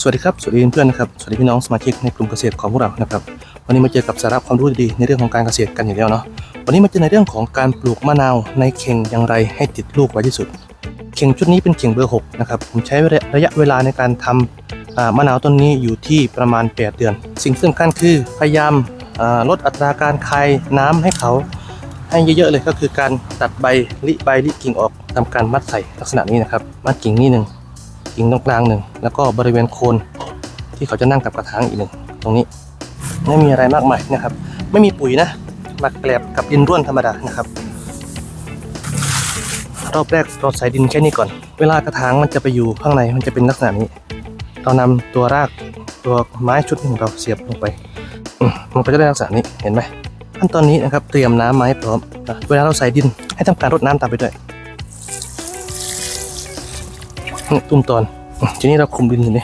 สวัสดีครับ สวัสดีเพื่อนๆนะครับ สวัสดีพี่น้องสมาชิกในกลุ่มเกษตรของพวกเรานะครับ วันนี้มาเจอกับสาระความรู้ดีๆในเรื่องของการเกษตรกันอยู่แล้วเนาะ วันนี้มาเจอในเรื่องของการปลูกมะนาวในเข่งอย่างไรให้ติดลูกไวที่สุด เข่งชุดนี้เป็นเข่งเบอร์6นะครับ ผมใช้ระยะเวลาในการทำอ่ามะนาวต้นนี้อยู่ที่ประมาณ 8 เดือน สิ่งสำคัญคือพยายามลดอัตราการคายน้ำให้เขาให้เยอะๆเลยก็คือการตัดใบริใบริกิ่งออกทำการมัดใส่ลักษณะนี้นะครับ มัดกิ่งนี่หนึ่ง กิ่งตรงกลางหนึ่งแล้วก็บริเวณโคนที่เขาจะนั่งกับกระถางอีกหนึ่งตรงนี้ไม่มีอะไรมากมายนะครับ ไม่มีปุ๋ยนะมักแกลบกับดินร่วนธรรมดานะครับรอบแรกเราใส่ดินแค่นี้ก่อน เวลากระถางมันจะไปอยู่ข้างในมันจะเป็นลักษณะนี้เรานำตัวรากตัวไม้ชุดของเราเสียบลงไปมันก็จะได้ลักษณะนี้เห็นไหมขั้นตอนนี้นะครับเตรียมน้ำมาให้พร้อมเวลาเราใส่ดินให้ทำการรดน้ำตามไปด้วย ตุ้มตอนทีนี้เราคุมดินเห็นไหม